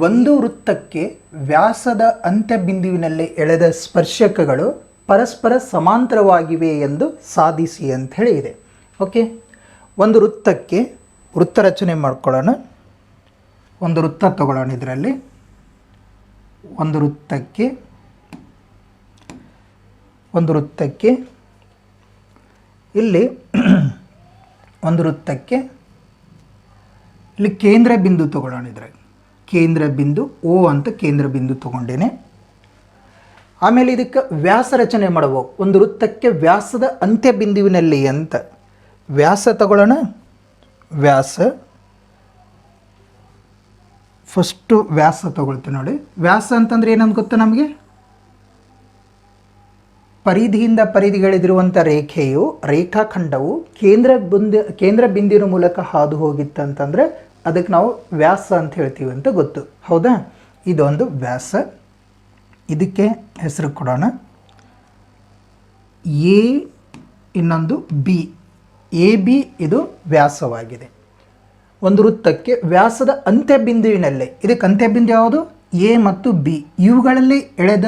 ಒಂದು ವೃತ್ತಕ್ಕೆ ವ್ಯಾಸದ ಅಂತ್ಯಬಿಂದುವಿನಲ್ಲಿ ಎಳೆದ ಸ್ಪರ್ಶಕಗಳು ಪರಸ್ಪರ ಸಮಾಂತರವಾಗಿವೆ ಎಂದು ಸಾಧಿಸಿ ಅಂತ ಹೇಳಿ ಇದೆ. ಓಕೆ ಒಂದು ವೃತ್ತಕ್ಕೆ ವೃತ್ತ ರಚನೆ ಮಾಡ್ಕೊಳ್ಳೋಣ. ಒಂದು ವೃತ್ತ ತಗೊಳ್ಳೋಣ ಇದರಲ್ಲಿ. ಒಂದು ವೃತ್ತಕ್ಕೆ ಒಂದು ವೃತ್ತಕ್ಕೆ ಇಲ್ಲಿ ಒಂದು ವೃತ್ತಕ್ಕೆ ಇಲ್ಲಿ ಕೇಂದ್ರ ಬಿಂದು ತಗೊಳ್ಳೋಣ ಇದ್ರಾಗ ಕೇಂದ್ರ ಬಿಂದು ಓ ಅಂತ ಕೇಂದ್ರ ಬಿಂದು ತಗೊಂಡೇನೆ. ಆಮೇಲೆ ಇದಕ್ಕೆ ವ್ಯಾಸ ರಚನೆ ಮಾಡುವ ಒಂದು ವೃತ್ತಕ್ಕೆ ವ್ಯಾಸದ ಅಂತ್ಯ ಬಿಂದುವಿನಲ್ಲಿ ಅಂತ. ವ್ಯಾಸ ತಗೊಳ್ಳೋಣ. ವ್ಯಾಸ. ಫಸ್ಟು ವ್ಯಾಸ ತಗೊಳ್ತೀವಿ ನೋಡಿ. ವ್ಯಾಸ ಅಂತಂದ್ರೆ ಏನಂತ ಗೊತ್ತಾ ನಮಗೆ? ಪರಿಧಿಯಿಂದ ಪರಿಧಿಗಳಿದಿರುವಂಥ ರೇಖೆಯು ರೇಖಾಖಂಡವು ಕೇಂದ್ರ ಬಿಂದು ಕೇಂದ್ರ ಬಿಂದುವಿನ ಮೂಲಕ ಹಾದು ಹೋಗಿತ್ತಂತಂದ್ರೆ ಅದಕ್ಕೆ ನಾವು ವ್ಯಾಸ ಅಂತ ಹೇಳ್ತೀವಿ ಅಂತ ಗೊತ್ತು. ಹೌದಾ? ಇದೊಂದು ವ್ಯಾಸ. ಇದಕ್ಕೆ ಹೆಸರು ಕೊಡೋಣ. ಎ ಇನ್ನೊಂದು ಬಿ. ಎ, ಬಿ ಇದು ವ್ಯಾಸವಾಗಿದೆ. ಒಂದು ವೃತ್ತಕ್ಕೆ ವ್ಯಾಸದ ಅಂತ್ಯಬಿಂದುವಿನಲ್ಲೇ. ಇದಕ್ಕೆ ಅಂತ್ಯಬಿಂದು ಯಾವುದು? ಎ ಮತ್ತು ಬಿ. ಇವುಗಳಲ್ಲಿ ಎಳೆದ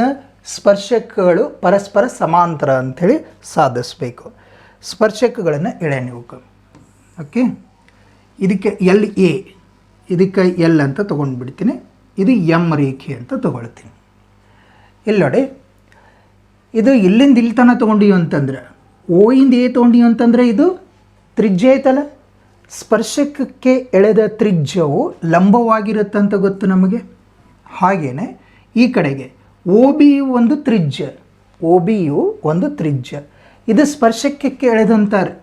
ಸ್ಪರ್ಶಕಗಳು ಪರಸ್ಪರ ಸಮಾಂತರ ಅಂಥೇಳಿ ಸಾಧಿಸಬೇಕು. ಸ್ಪರ್ಶಕಗಳನ್ನು ಎಳೆ ನೀವು. ಓಕೆ? ಇದಕ್ಕೆ ಎಲ್ ಎ ಇದಕ್ಕೆ ಎಲ್ ಅಂತ ತೊಗೊಂಡು ಬಿಡ್ತೀನಿ ಇದು ಎಂ ರೇಖೆ ಅಂತ ತೊಗೊಳ್ತೀನಿ. ನೋಡಿ ಇದು ಇಲ್ಲಿಂದ ಇಲ್ಲಿ ತನಕ ತೊಗೊಂಡೀವಿ ಅಂತಂದ್ರೆ ಇಂದ ಎ ತೊಗೊಂಡೀವಿ ಅಂತಂದರೆ ಇದು ತ್ರಿಜ್ಯ ಐತಲ್ಲ ಸ್ಪರ್ಶಕಕ್ಕೆ ಎಳೆದ ತ್ರಿಜ್ಯವು ಲಂಬವಾಗಿರುತ್ತೆ ಅಂತ ಗೊತ್ತು ನಮಗೆ? ಹಾಗೆಯೇ ಈ ಕಡೆಗೆ ಓ ಬಿಯು ಒಂದು ತ್ರಿಜ್ಯ ಓ ಬಿಯು ಒಂದು ತ್ರಿಜ್ಯ ಇದು ಸ್ಪರ್ಶಕ್ಕೆ ಎಳೆದಂಥ ಆ,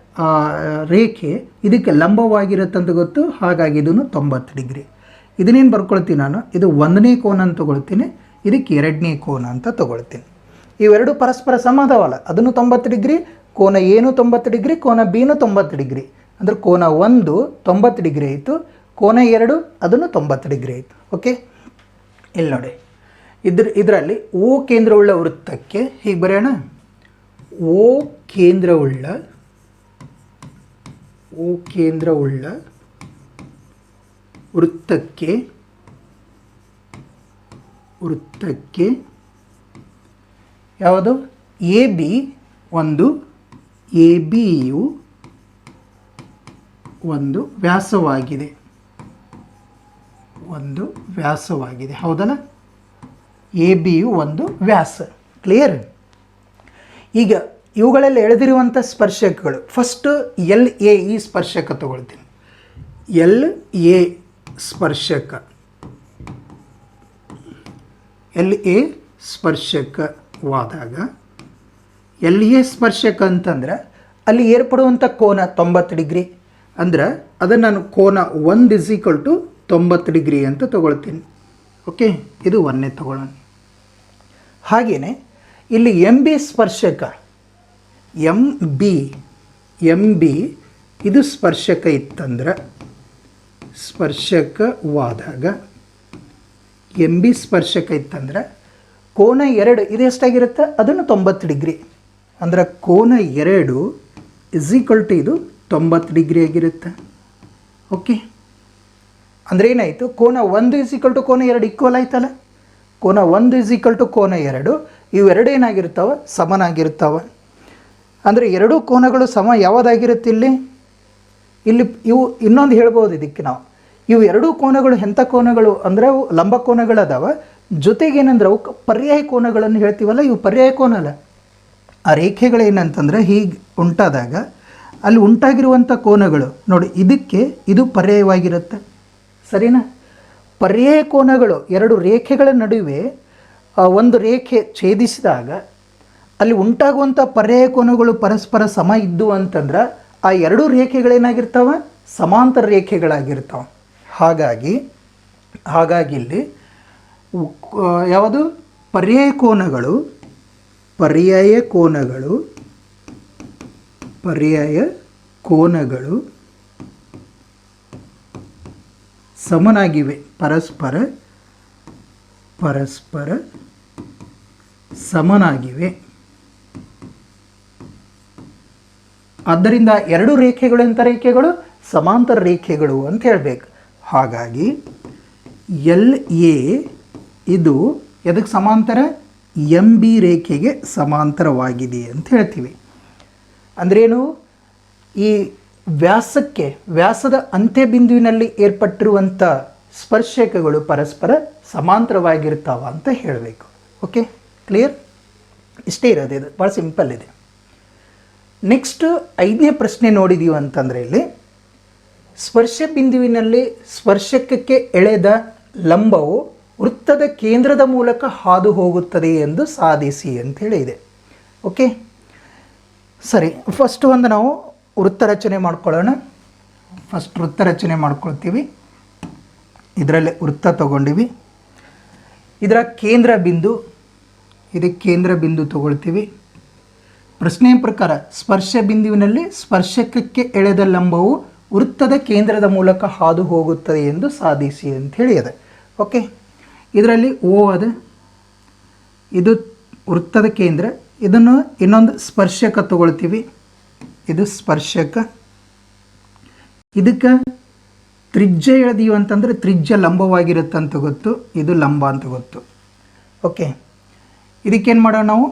ರೇಖೆ ಇದಕ್ಕೆ ಲಂಬವಾಗಿರುತ್ತಂತ ಗೊತ್ತು. ಹಾಗಾಗಿ ಇದನ್ನು ತೊಂಬತ್ತು ಡಿಗ್ರಿ. ಇದನ್ನೇನು ಬರ್ಕೊಳ್ತೀನಿ ನಾನು? ಇದು ಒಂದನೇ ಕೋನ ಅಂತ ತೊಗೊಳ್ತೀನಿ. ಇದಕ್ಕೆ ಎರಡನೇ ಕೋನ ಅಂತ ತೊಗೊಳ್ತೀನಿ. ಇವೆರಡು ಪರಸ್ಪರ ಸಮಾನವಲ್ಲ. ಅದನ್ನು ತೊಂಬತ್ತು ಡಿಗ್ರಿ, ಕೋನ ಏನು ತೊಂಬತ್ತು ಡಿಗ್ರಿ, ಕೋನ ಬಿನೂ ತೊಂಬತ್ತು ಡಿಗ್ರಿ. ಅಂದರೆ ಕೋನ ಒಂದು ತೊಂಬತ್ತು ಡಿಗ್ರಿ ಆಯಿತು, ಕೋನ ಎರಡು ಅದನ್ನು ತೊಂಬತ್ತು ಡಿಗ್ರಿ ಆಯಿತು. ಓಕೆ? ಇಲ್ಲಿ ನೋಡಿ. ಇದ್ರ, ಇದರಲ್ಲಿ ಓ ಕೇಂದ್ರವುಳ್ಳ ವೃತ್ತಕ್ಕೆ ಹೀಗೆ ಬರೆಯೋಣ? ಓ ಕೇಂದ್ರವುಳ್ಳ ಓ ಕೇಂದ್ರವುಳ್ಳ ವೃತ್ತಕ್ಕೆ ವೃತ್ತಕ್ಕೆ ಯಾವುದು? ಎ ಬಿ ಒಂದು, ಎ ಬಿಯು ಒಂದು ವ್ಯಾಸವಾಗಿದೆ. ಒಂದು ವ್ಯಾಸವಾಗಿದೆ. ಹೌದಲ್ಲ? ಎ ಬಿಯು ಒಂದು ವ್ಯಾಸ. ಕ್ಲಿಯರ್ ಈಗ ಇವುಗಳಲ್ಲಿ ಎಳೆದಿರುವಂಥ ಸ್ಪರ್ಶಕಗಳು. ಫಸ್ಟ್ ಎಲ್ ಎ ಈ ಸ್ಪರ್ಶಕ ತಗೊಳ್ತೀನಿ. ಎಲ್ ಎ ಸ್ಪರ್ಶಕ. ಎಲ್ ಎ ಸ್ಪರ್ಶಕವಾದಾಗ ಎಲ್ ಎ ಸ್ಪರ್ಶಕ ಅಂತಂದ್ರೆ ಅಲ್ಲಿ ಏರ್ಪಡುವಂಥ ಕೋನ ತೊಂಬತ್ತು ಡಿಗ್ರಿ. ಅಂದ್ರೆ ಅದನ್ನು ನಾನು ಕೋನ ಒಂದು ಇಸ್ ಈಕ್ವಲ್ ಟು ತೊಂಬತ್ತು ಡಿಗ್ರಿ ಅಂತ ತಗೊಳ್ತೀನಿ. ಓಕೆ ಇದು ಒಂದನೇ ತಗೊಳ್ಳೋಣ. ಹಾಗೆಯೇ ಇಲ್ಲಿ ಎಂ ಬಿ ಸ್ಪರ್ಶಕ ಎಂ ಬಿ ಎಂ ಬಿ ಇದು ಸ್ಪರ್ಶಕ ಇತ್ತಂದ್ರೆ ಸ್ಪರ್ಶಕವಾದಾಗ ಎಂ ಬಿ ಸ್ಪರ್ಶಕ ಇತ್ತಂದ್ರೆ ಕೋನ ಎರಡು, ಇದು ಎಷ್ಟಾಗಿರುತ್ತೆ? ಅದನ್ನು ತೊಂಬತ್ತು ಡಿಗ್ರಿ. ಅಂದ್ರೆ ಕೋನ ಎರಡು ಇಸ್ ಈಕ್ವಲ್ ಟು ಇದು ತೊಂಬತ್ತು ಡಿಗ್ರಿ ಆಗಿರುತ್ತೆ. ಓಕೆ ಅಂದರೆ ಏನಾಯಿತು? ಕೋನ ಒಂದು ಇಸ್ ಈಕ್ವಲ್ ಟು ಕೋನ ಎರಡು ಈಕ್ವಲ್ ಆಯ್ತಲ್ಲ? ಕೋನ ಒಂದು ಇಸ್ ಈಕ್ವಲ್ ಟು ಕೋನ ಎರಡು, ಇವೆರಡು ಏನಾಗಿರ್ತಾವೆ? ಸಮನಾಗಿರ್ತಾವೆ. ಅಂದರೆ ಎರಡೂ ಕೋನಗಳು ಸಮ ಯಾವುದಾಗಿರುತ್ತೆ ಇಲ್ಲಿ? ಇಲ್ಲಿ ಇವು ಇನ್ನೊಂದು ಹೇಳ್ಬೋದು ಇದಕ್ಕೆ ನಾವು. ಇವು ಎರಡೂ ಕೋನಗಳು ಎಂಥ ಕೋನಗಳು? ಅಂದರೆ ಅವು ಲಂಬ ಕೋನಗಳು ಜೊತೆಗೇನಂದ್ರೆ ಅವು ಪರ್ಯಾಯ ಕೋನಗಳನ್ನು ಹೇಳ್ತೀವಲ್ಲ, ಇವು ಪರ್ಯಾಯ ಕೋನ ಅಲ್ಲ. ಆ ರೇಖೆಗಳೇನಂತಂದರೆ ಹೀಗೆ ಉಂಟಾದಾಗ ಅಲ್ಲಿ ಉಂಟಾಗಿರುವಂಥ ಕೋನಗಳು. ನೋಡಿ, ಇದಕ್ಕೆ ಇದು ಪರ್ಯಾಯವಾಗಿರುತ್ತೆ. ಸರಿನಾ? ಪರ್ಯಾಯ ಕೋನಗಳು ಎರಡು ರೇಖೆಗಳ ನಡುವೆ ಒಂದು ರೇಖೆ ಛೇದಿಸಿದಾಗ ಅಲ್ಲಿ ಉಂಟಾಗುವಂಥ ಪರ್ಯಾಯ ಕೋನಗಳು ಪರಸ್ಪರ ಸಮ ಇದ್ದು ಅಂತಂದ್ರೆ ಆ ಎರಡು ರೇಖೆಗಳೇನಾಗಿರ್ತಾವೆ ಸಮಾಂತರ ರೇಖೆಗಳಾಗಿರ್ತಾವೆ. ಹಾಗಾಗಿ ಹಾಗಾಗಿ ಇಲ್ಲಿ ಯಾವುದು? ಪರ್ಯಾಯ ಕೋನಗಳು ಪರ್ಯಾಯ ಕೋನಗಳು ಪರ್ಯಾಯ ಕೋನಗಳು ಸಮನಾಗಿವೆ. ಪರಸ್ಪರ ಪರಸ್ಪರ ಸಮನಾಗಿವೆ. ಆದ್ದರಿಂದ ಎರಡು ರೇಖೆಗಳು ಎಂಥ ರೇಖೆಗಳು, ಸಮಾಂತರ ರೇಖೆಗಳು ಅಂತ ಹೇಳಬೇಕು. ಹಾಗಾಗಿ ಎಲ್ ಎ ಇದು ಎದಕ್ಕೆ ಸಮಾಂತರ? ಎಂ ಬಿ ರೇಖೆಗೆ ಸಮಾಂತರವಾಗಿದೆ ಅಂತ ಹೇಳ್ತೀವಿ. ಅಂದ್ರೇನು? ಈ ವ್ಯಾಸಕ್ಕೆ, ವ್ಯಾಸದ ಅಂತ್ಯ ಬಿಂದುವಿನಲ್ಲಿ ಏರ್ಪಟ್ಟಿರುವಂಥ ಸ್ಪರ್ಶಕಗಳು ಪರಸ್ಪರ ಸಮಾಂತರವಾಗಿರ್ತಾವ ಅಂತ ಹೇಳಬೇಕು. ಓಕೆ? ಕ್ಲಿಯರ್? ಇಷ್ಟೇ ಇರೋದು ಇದು. ಭಾಳ ಸಿಂಪಲ್ ಇದೆ. ನೆಕ್ಸ್ಟ್ ಐದನೇ ಪ್ರಶ್ನೆ ನೋಡಿದೀವಿ ಅಂತಂದರೆ ಇಲ್ಲಿ, ಸ್ಪರ್ಶ ಬಿಂದುವಿನಲ್ಲಿ ಸ್ಪರ್ಶಕಕ್ಕೆ ಎಳೆದ ಲಂಬವು ವೃತ್ತದ ಕೇಂದ್ರದ ಮೂಲಕ ಹಾದು ಹೋಗುತ್ತದೆ ಎಂದು ಸಾಧಿಸಿ ಅಂತ ಇದೆ. ಓಕೆ ಸರಿ ಫಸ್ಟ್ ಒಂದು ನಾವು ವೃತ್ತ ರಚನೆ ಮಾಡ್ಕೊಳ್ಳೋಣ. ಫಸ್ಟ್ ವೃತ್ತ ರಚನೆ ಮಾಡ್ಕೊಳ್ತೀವಿ. ಇದರಲ್ಲಿ ವೃತ್ತ ತಗೊಂಡಿವಿ. ಇದರ ಕೇಂದ್ರ ಬಿಂದು, ಇದಕ್ಕೆ ಕೇಂದ್ರ ಬಿಂದು ತಗೊಳ್ತೀವಿ. ಪ್ರಶ್ನೆಯ ಪ್ರಕಾರ ಸ್ಪರ್ಶ ಬಿಂದುವಿನಲ್ಲಿ ಸ್ಪರ್ಶಕಕ್ಕೆ ಎಳೆದ ಲಂಬವು ವೃತ್ತದ ಕೇಂದ್ರದ ಮೂಲಕ ಹಾದು ಹೋಗುತ್ತದೆ ಎಂದು ಸಾಧಿಸಿ ಅಂತ ಹೇಳಿ ಇದೆ ಓಕೆ ಇದರಲ್ಲಿ ಓ ಅದ, ಇದು ವೃತ್ತದ ಕೇಂದ್ರ, ಇದನ್ನು ಇನ್ನೊಂದು ಸ್ಪರ್ಶಕ ತಗೊಳ್ತೀವಿ. ಇದು ಸ್ಪರ್ಶಕ. ಇದಕ್ಕೆ ತ್ರಿಜ್ಯ ಎಳೆದೀವಿ ಅಂತಂದರೆ ತ್ರಿಜ್ಯ ಲಂಬವಾಗಿರುತ್ತೆ ಅಂತ ಗೊತ್ತು, ಇದು ಲಂಬ ಅಂತ ಗೊತ್ತು. ಓಕೆ ಇದಕ್ಕೇನು ಮಾಡೋಣ ನಾವು?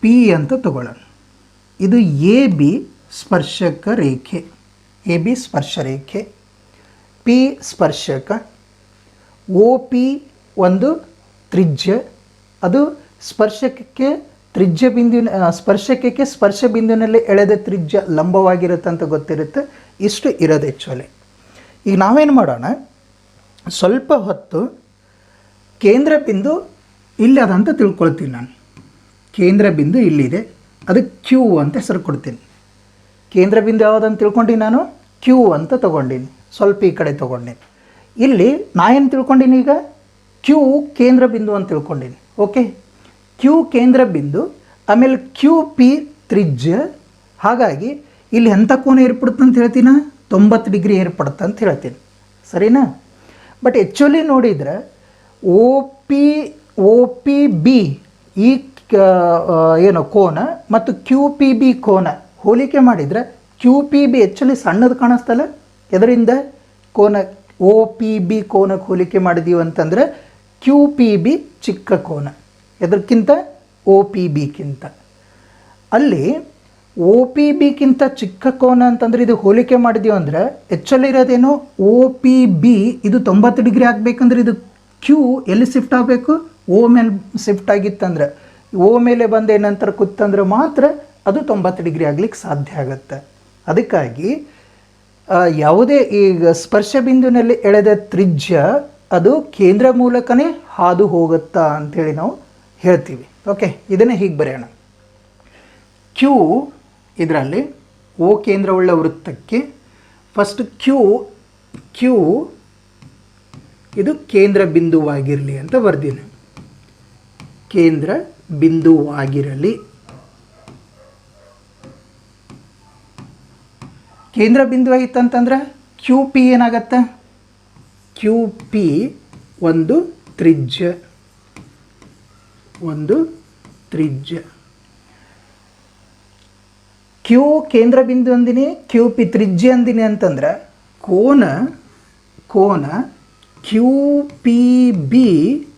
ಪಿ ಅಂತ ತಗೊಳ್ಳೋಣ. ಇದು ಎ ಬಿ ಸ್ಪರ್ಶಕ ರೇಖೆ. ಎ ಬಿ ಸ್ಪರ್ಶ ರೇಖೆ. ಪಿ ಸ್ಪರ್ಶಕ. ಒ ಪಿ ಒಂದು ತ್ರಿಜ್ಯ. ಅದು ಸ್ಪರ್ಶಕಕ್ಕೆ ತ್ರಿಜ್ಯ ಬಿಂದುವಿನ ಸ್ಪರ್ಶಕಕ್ಕೆ ಸ್ಪರ್ಶ ಬಿಂದುವಿನಲ್ಲಿ ಎಳೆದ ತ್ರಿಜ್ಯ ಲಂಬವಾಗಿರುತ್ತೆ ಅಂತ ಗೊತ್ತಿರುತ್ತೆ. ಇಷ್ಟು ಇರೋದು ಆ್ಯಕ್ಚುಲಿ ಈಗ ನಾವೇನು ಮಾಡೋಣ? ಸ್ವಲ್ಪ ಹೊತ್ತು ಕೇಂದ್ರ ಬಿಂದು ಇಲ್ಲಿ ಅದಂತ ತಿಳ್ಕೊಳ್ತೀನಿ ನಾನು. ಕೇಂದ್ರ ಬಿಂದು ಇಲ್ಲಿದೆ. ಅದಕ್ಕೆ ಕ್ಯೂ ಅಂತ ಹೆಸರು ಕೊಡ್ತೀನಿ. ಕೇಂದ್ರ ಬಿಂದು ಯಾವುದಂತ ತಿಳ್ಕೊಂಡು ನಾನು, ಕ್ಯೂ ಅಂತ ತೊಗೊಂಡೀನಿ. ಸ್ವಲ್ಪ ಈ ಕಡೆ ತೊಗೊಂಡೀನಿ. ಇಲ್ಲಿ ನಾ ಏನು ತಿಳ್ಕೊಂಡೀನಿ ಈಗ? ಕ್ಯೂ ಕೇಂದ್ರ ಬಿಂದು ಅಂತ ತಿಳ್ಕೊಂಡೀನಿ. ಓಕೆ? ಕ್ಯೂ ಕೇಂದ್ರ ಬಿಂದು ಆಮೇಲೆ ಕ್ಯೂ ಪಿ ತ್ರಿಜ್ಯ, ಹಾಗಾಗಿ ಇಲ್ಲಿ ಎಂಥ ಕೋನ ಏರ್ಪಡುತ್ತೆ ಅಂತ ಹೇಳ್ತೀನ? ತೊಂಬತ್ತು ಡಿಗ್ರಿ ಏರ್ಪಡುತ್ತೆ ಅಂತ ಹೇಳ್ತೀನಿ. ಸರಿನಾ? ಬಟ್ ಆ್ಯಕ್ಚುಲಿ ನೋಡಿದರೆ O P O P B ಈ ಏನು ಕೋನ ಮತ್ತು ಕ್ಯೂ ಪಿ ಬಿ ಕೋನ ಹೋಲಿಕೆ ಮಾಡಿದರೆ ಕ್ಯೂ ಪಿ ಬಿ ಆ್ಯಕ್ಚುಲಿ ಸಣ್ಣದು ಕಾಣಿಸ್ತಲ್ಲ? ಎದರಿಂದ? ಕೋನ ಓ ಪಿ ಬಿ ಕೋನಕ್ಕೆ ಹೋಲಿಕೆ ಮಾಡಿದೀವಿ ಅಂತಂದರೆ ಕ್ಯೂ ಪಿ ಬಿ ಚಿಕ್ಕ ಕೋನ. ಎದಕ್ಕಿಂತ ಓ ಪಿ ಬಿಕ್ಕಿಂತ ಅಲ್ಲಿ ಓ ಪಿ ಬಿಕ್ಕಿಂತ ಚಿಕ್ಕ ಕೋನ ಅಂತಂದ್ರೆ ಇದು ಹೋಲಿಕೆ ಮಾಡಿದೀವಿ ಅಂದರೆ ಎಚ್ಚಲ್ಲಿ ಇರೋದೇನು ಓ ಪಿ ಬಿ ಇದು ತೊಂಬತ್ತು ಡಿಗ್ರಿ ಆಗಬೇಕಂದ್ರೆ ಇದು ಕ್ಯೂ ಎಲ್ಲಿ ಶಿಫ್ಟ್ ಆಗಬೇಕು? ಓ ಮೇಲೆ ಶಿಫ್ಟ್ ಆಗಿತ್ತಂದ್ರೆ ಓ ಮೇಲೆ ಬಂದ ನಂತರ ಕೂತಂದ್ರೆ ಮಾತ್ರ ಅದು ತೊಂಬತ್ತು ಡಿಗ್ರಿ ಆಗ್ಲಿಕ್ಕೆ ಸಾಧ್ಯ ಆಗುತ್ತೆ. ಅದಕ್ಕಾಗಿ ಯಾವುದೇ ಈಗ ಸ್ಪರ್ಶ ಬಿಂದುವಿನಲ್ಲಿ ಎಳೆದ ತ್ರಿಜ್ಯ ಅದು ಕೇಂದ್ರ ಮೂಲಕನೇ ಹಾದು ಹೋಗುತ್ತಾ ಅಂಥೇಳಿ ನಾವು ಹೇಳ್ತೀವಿ. ಓಕೆ, ಇದನ್ನೇ ಹೀಗೆ ಬರೆಯೋಣ. ಕ್ಯೂ ಇದರಲ್ಲಿ ಓ ಕೇಂದ್ರವುಳ್ಳ ವೃತ್ತಕ್ಕೆ ಫಸ್ಟ್ ಕ್ಯೂ ಕ್ಯೂ ಇದು ಕೇಂದ್ರ ಬಿಂದುವಾಗಿರಲಿ ಅಂತ ಬರ್ದೀನಿ. ಕೇಂದ್ರ ಬಿಂದುವಾಗಿರಲಿ. ಕೇಂದ್ರ ಬಿಂದು ಆಗಿತ್ತಂತಂದ್ರೆ ಕ್ಯೂ ಪಿ ಏನಾಗತ್ತೆ? ಕ್ಯೂ ಪಿ ಒಂದು ತ್ರಿಜ್ಯ. ಒಂದು ತ್ರಿಜ್ಯ. ಕ್ಯೂ ಕೇಂದ್ರ ಬಿಂದು ಅಂದಿನಿ ಕ್ಯೂ ಪಿ ತ್ರಿಜ್ಯ ಅಂದಿನಿ ಅಂತಂದ್ರೆ ಕೋನ ಕೋನ ಕ್ಯೂ ಪಿ ಬಿ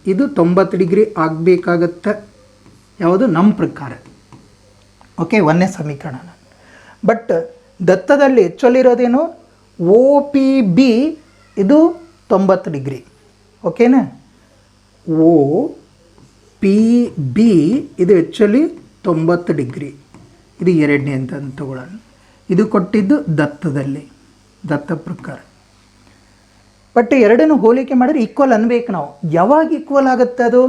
ಇದು ತೊಂಬತ್ತು ಡಿಗ್ರಿ ಆಗಬೇಕಾಗತ್ತೆ. ಯಾವುದು? ನಮ್ಮ ಪ್ರಕಾರ. ಓಕೆ ಒಂದನೇ ಸಮೀಕರಣ. ಬಟ್ ದತ್ತದಲ್ಲಿ ಹೆಚ್ಚಲ್ಲಿರೋದೇನು ಓ ಪಿ ಬಿ ಇದು ತೊಂಬತ್ತು ಡಿಗ್ರಿ. ಓಕೆನಾ ಓ ಪಿ ಬಿ ಇದು ಆ್ಯಕ್ಚುಲಿ ತೊಂಬತ್ತು ಡಿಗ್ರಿ. ಇದು ಎರಡನೇ ಅಂತ ತಗೊಳ್ಳೋಣ ಇದು ಕೊಟ್ಟಿದ್ದು ದತ್ತದಲ್ಲಿ. ದತ್ತ ಪ್ರಕಾರ. ಬಟ್ ಎರಡನ್ನು ಹೋಲಿಕೆ ಮಾಡಿದ್ರೆ ಈಕ್ವಲ್ ಅನ್ಬೇಕು ನಾವು. ಯಾವಾಗ ಈಕ್ವಲ್ ಆಗುತ್ತೆ ಅದು?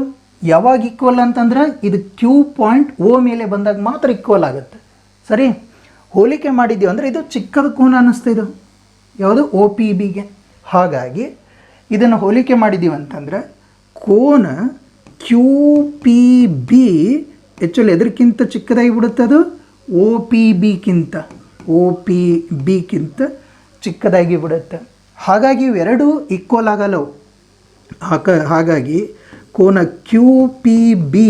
ಯಾವಾಗ ಈಕ್ವಲ್ ಅಂತಂದ್ರೆ ಇದು ಕ್ಯೂ ಪಾಯಿಂಟ್ ಓ ಮೇಲೆ ಬಂದಾಗ ಮಾತ್ರ ಈಕ್ವಲ್ ಆಗುತ್ತೆ. ಸರಿ? ಹೋಲಿಕೆ ಮಾಡಿದ್ದೀವಿ ಅಂದರೆ ಇದು ಚಿಕ್ಕದ ಕೋನ ಇದು. ಯಾವುದು? ಓ ಪಿ ಬಿಗೆ ಹಾಗಾಗಿ ಇದನ್ನು ಹೋಲಿಕೆ ಮಾಡಿದ್ದೀವಿ ಅಂತಂದ್ರೆ ಕೋನ ಕ್ಯೂ ಪಿ ಬಿ ಆ್ಯಕ್ಚುಲಿ ಎದ್ರಕ್ಕಿಂತ ಚಿಕ್ಕದಾಗಿ ಬಿಡುತ್ತೆ ಅದು ಓ ಪಿ ಬಿಗಿಂತ ಓ ಪಿ ಬಿಗಿಂತ ಚಿಕ್ಕದಾಗಿ ಬಿಡುತ್ತೆ ಹಾಗಾಗಿ ಇವೆರಡೂ ಈಕ್ವಲ್ ಆಗಲ್ಲವು ಹಾಕ, ಹಾಗಾಗಿ ಕೋನ ಕ್ಯೂ ಪಿ ಬಿ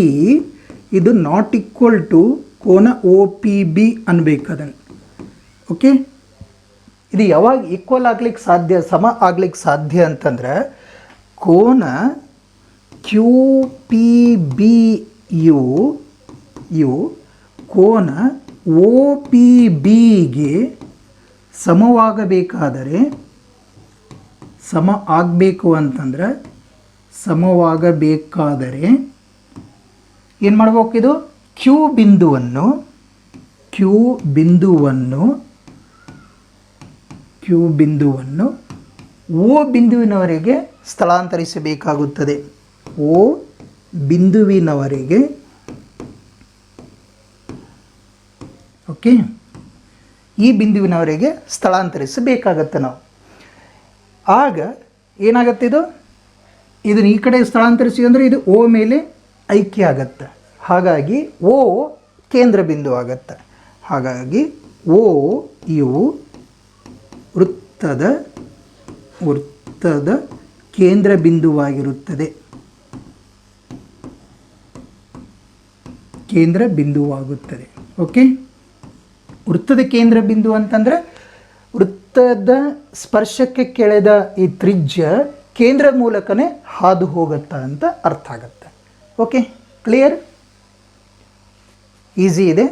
ಇದು ನಾಟ್ ಈಕ್ವಲ್ ಟು ಕೋನ ಒ ಪಿ ಬಿ ಅನ್ಬೇಕು ಅದನ್ನು. ಓಕೆ ಇದು ಯಾವಾಗ ಈಕ್ವಲ್ ಆಗ್ಲಿಕ್ಕೆ ಸಾಧ್ಯ, ಸಮ ಆಗ್ಲಿಕ್ಕೆ ಸಾಧ್ಯ ಅಂತಂದ್ರೆ ಕೋನ ಕ್ಯೂ ಪಿ ಬಿ ಯು ಯು ಕೋನ ಓ ಪಿ ಬಿಗೆ ಸಮವಾಗಬೇಕಾದರೆ ಸಮ ಆಗಬೇಕು ಅಂತಂದ್ರೆ ಸಮವಾಗಬೇಕಾದರೆ ಏನು ಮಾಡ್ಬೇಕು ಇದು? ಕ್ಯೂ ಬಿಂದುವನ್ನು ಕ್ಯೂ ಬಿಂದುವನ್ನು ಕ್ಯೂ ಬಿಂದುವನ್ನು ಓ ಬಿಂದುವಿನವರೆಗೆ ಸ್ಥಳಾಂತರಿಸಬೇಕಾಗುತ್ತದೆ. ಓ ಬಿಂದುವಿನವರೆಗೆ ಓಕೆ? ಈ ಬಿಂದುವಿನವರೆಗೆ ಸ್ಥಳಾಂತರಿಸಬೇಕಾಗತ್ತೆ ನಾವು. ಆಗ ಏನಾಗತ್ತಿದು ಇದನ್ನು ಈ ಕಡೆ ಸ್ಥಳಾಂತರಿಸಿ ಅಂದರೆ ಇದು ಓ ಮೇಲೆ ಐಕ್ಯ ಆಗತ್ತೆ. ಹಾಗಾಗಿ ಓ ಕೇಂದ್ರ ಬಿಂದು ಆಗತ್ತೆ. ಹಾಗಾಗಿ ಓ ಇವು ವೃತ್ತದ ವೃತ್ತದ ಕೇಂದ್ರ ಬಿಂದುವಾಗಿರುತ್ತದೆ. ಕೇಂದ್ರ ಬಿಂದುವಾಗುತ್ತದೆ. ಓಕೆ ವೃತ್ತದ ಕೇಂದ್ರ ಬಿಂದು ಅಂತಂದರೆ ವೃತ್ತದ ಸ್ಪರ್ಶಕ್ಕೆ ಕೆಳೆದ ಈ ತ್ರಿಜ್ಯ ಕೇಂದ್ರ ಮೂಲಕನೇ ಹಾದು ಹೋಗುತ್ತಾ ಅಂತ ಅರ್ಥ ಆಗುತ್ತೆ. ಓಕೆ ಕ್ಲಿಯರ್ ಈಸಿ ಇದೆ.